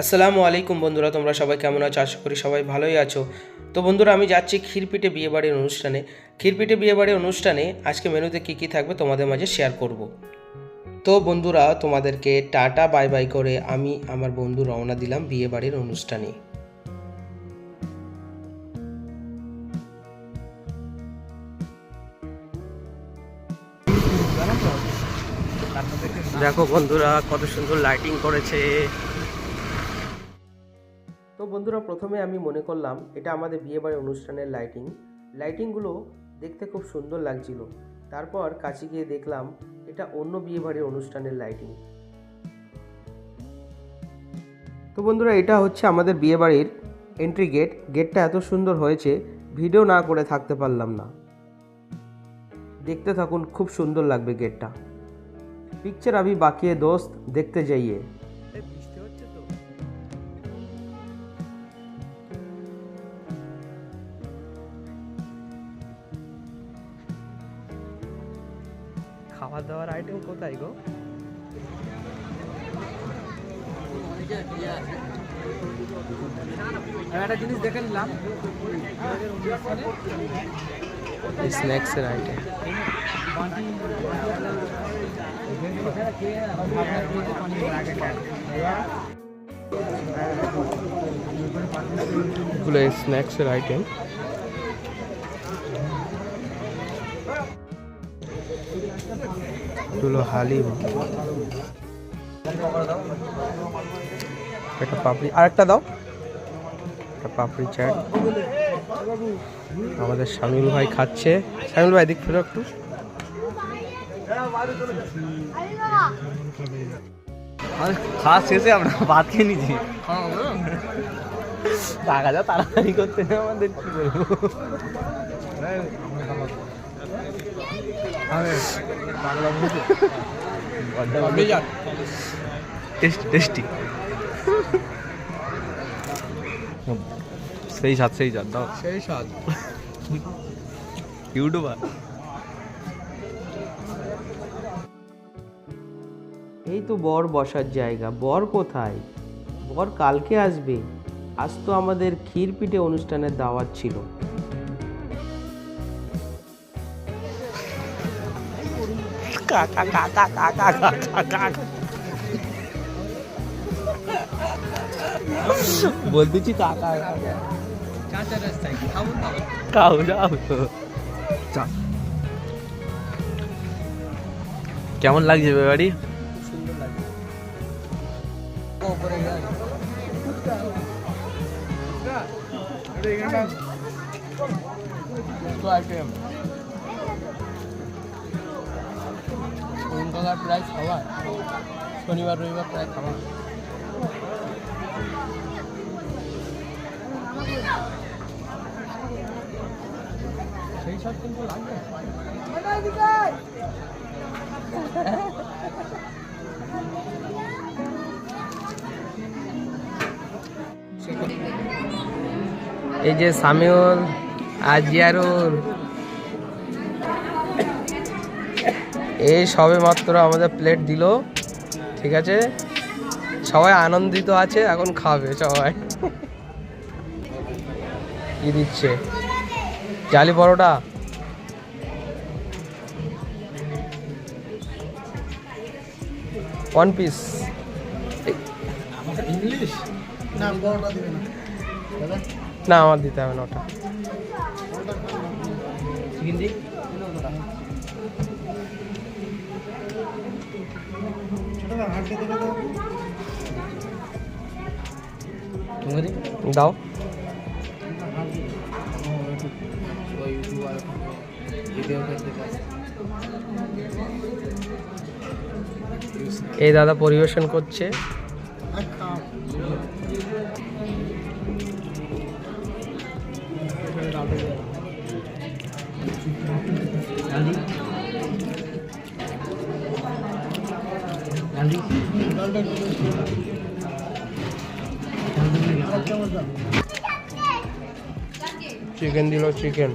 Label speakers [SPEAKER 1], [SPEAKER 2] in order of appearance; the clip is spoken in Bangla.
[SPEAKER 1] আসসালামু আলাইকুম বন্ধুরা, তোমরা সবাই কেমন আছো? আশা করি সবাই ভালোই আছো। তো বন্ধুরা, আমি যাচ্ছি ক্ষীরপিঠে বিয়েবাড়ির অনুষ্ঠানে। ক্ষীরপিঠে বিয়েবাড়ির অনুষ্ঠানে আজকে মেনুতে কী কী থাকবে তোমাদের মাঝে শেয়ার করব। তো বন্ধুরা, তোমাদেরকে টাটা বাই বাই করে আমি আমার বন্ধু রওনা দিলাম বিয়েবাড়ির অনুষ্ঠানে। দেখো বন্ধুরা, কত সুন্দর লাইটিং করেছে। তো বন্ধুরা প্রথমে আমি মনে করলাম এটা আমাদের বিয়েবাড়ির অনুষ্ঠানের লাইটিং লাইটিংগুলো দেখতে খুব সুন্দর লাগছিল। তারপর কাছে গিয়ে দেখলাম এটা অন্য বিয়েবাড়ির অনুষ্ঠানের লাইটিং তো বন্ধুরা এটা হচ্ছে আমাদের বিয়েবাড়ির এন্ট্রি গেট গেটটা এত সুন্দর হয়েছে, ভিডিও না করে থাকতে পারলাম না। দেখতে থাকুন, খুব সুন্দর লাগবে গেটটা পিকচার আমি বাকিয়ে দোস্ত দেখতে যাইয়ে। খাওয়া দাওয়ার আইটেম কোথায় গো
[SPEAKER 2] একটা জিনিস দেখে নিলাম
[SPEAKER 1] স্ন্যাক্সের আইটেম এগুলো স্ন্যাক্সের আইটেম এগুলো হালিম। একটা পাপড়ি, আরেকটা দাও। একটা পাপড়ি চাট। আমাদের শামিল ভাই খাচ্ছে। শামিল ভাই দিক ফেরো একটু।
[SPEAKER 2] খাওয়া শেষে আমরা ভাত খেয়ে নিয়েছি। টাকা যা তাড়াতাড়ি করতে আমাদের, কি বলব? টেস্টি। সেই স্বাদ সেই স্বাদ দাও।
[SPEAKER 1] সেই স্বাদ।
[SPEAKER 2] ইউটিউবার।
[SPEAKER 1] এই তো বর বসার জায়গা। বর কোথায়? বর কালকে আসবে। আজ তো আমাদের ক্ষীরপিঠে অনুষ্ঠানের দাওয়াত ছিল।
[SPEAKER 2] কাকা কাকা কাকা কাকা বলতেছি কাকা খাও যাও চা কেমন লাগছে বাড়ি
[SPEAKER 1] সুন্দর লাগে কলকাতার প্রায় খাবার শনিবার, রবিবার প্রায় খাবার সেই সব কিন্তু লাগবে। এই যে সামিউল আজিয়ারুল এই সবে মাত্র আমাদের প্লেট দিল ঠিক আছে? সবাই আনন্দিত আছে এখন খাবে সবাই। কি দিচ্ছে? জালি পরোটা? ওয়ান পিস না আমার দিতে হবে না ওটা। দাও। এই দাদা পরিবেশন করছে। চিকেন দিল চিকেন